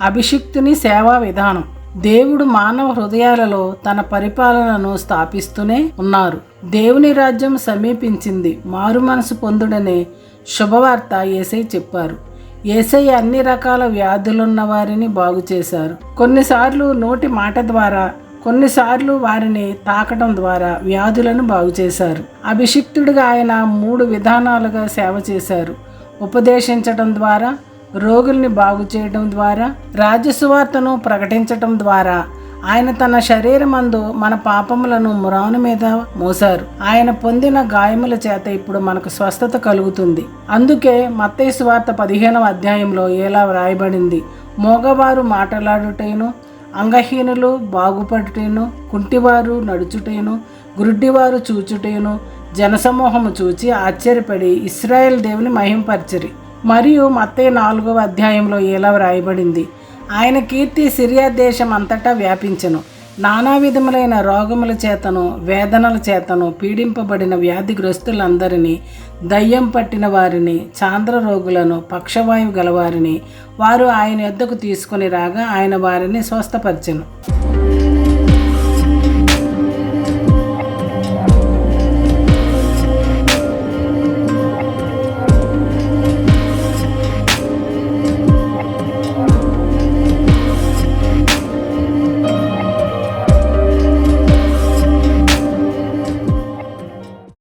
అభిషిక్తుని సేవా విధానం. దేవుడు మానవ హృదయాలలో తన పరిపాలనను స్థాపిస్తూనే ఉన్నారు. దేవుని రాజ్యం సమీపించింది మారు మనసు పొందుడనే శుభవార్త ఏసై చెప్పారు. ఏసై అన్ని రకాల వ్యాధులున్న వారిని బాగు చేశారు. కొన్నిసార్లు నోటి మాట ద్వారా కొన్నిసార్లు వారిని తాకడం ద్వారా వ్యాధులను బాగు చేశారు. అభిషిక్తుడిగా ఆయన మూడు విధానాలుగా సేవ చేశారు. ఉపదేశించడం ద్వారా రోగుల్ని బాగు చేయడం ద్వారా రాజ్యసువార్తను ప్రకటించటం ద్వారా ఆయన తన శరీరమందు మన పాపములను మురాను మీద మోసారు ఆయన పొందిన గాయముల చేత ఇప్పుడు మనకు స్వస్థత కలుగుతుంది. అందుకే మత్తయ్య సువార్త పదిహేనవ అధ్యాయంలో ఎలా వ్రాయబడింది. మోగవారు మాట్లాడుటేను అంగహీనులు బాగుపడుటేను కుంటివారు నడుచుటేను గురుడ్డివారు చూచుటేను జనసమూహము చూచి ఆశ్చర్యపడి ఇస్రాయేల్ దేవుని మహింపరచరి. మరియు మత్తయ్య నాలుగవ అధ్యాయంలో ఇలా వ్రాయబడింది? ఆయన కీర్తి సిరియా దేశం అంతటా వ్యాపించెను. నానా విధములైన రోగముల చేతను వేదనల చేతను పీడింపబడిన వ్యాధిగ్రస్తులందరినీ దయ్యం పట్టిన వారిని చాంద్ర రోగులను పక్షవాయువు గలవారిని వారు ఆయన యొద్దకు తీసుకొని రాగా ఆయన వారిని స్వస్థపరిచెను.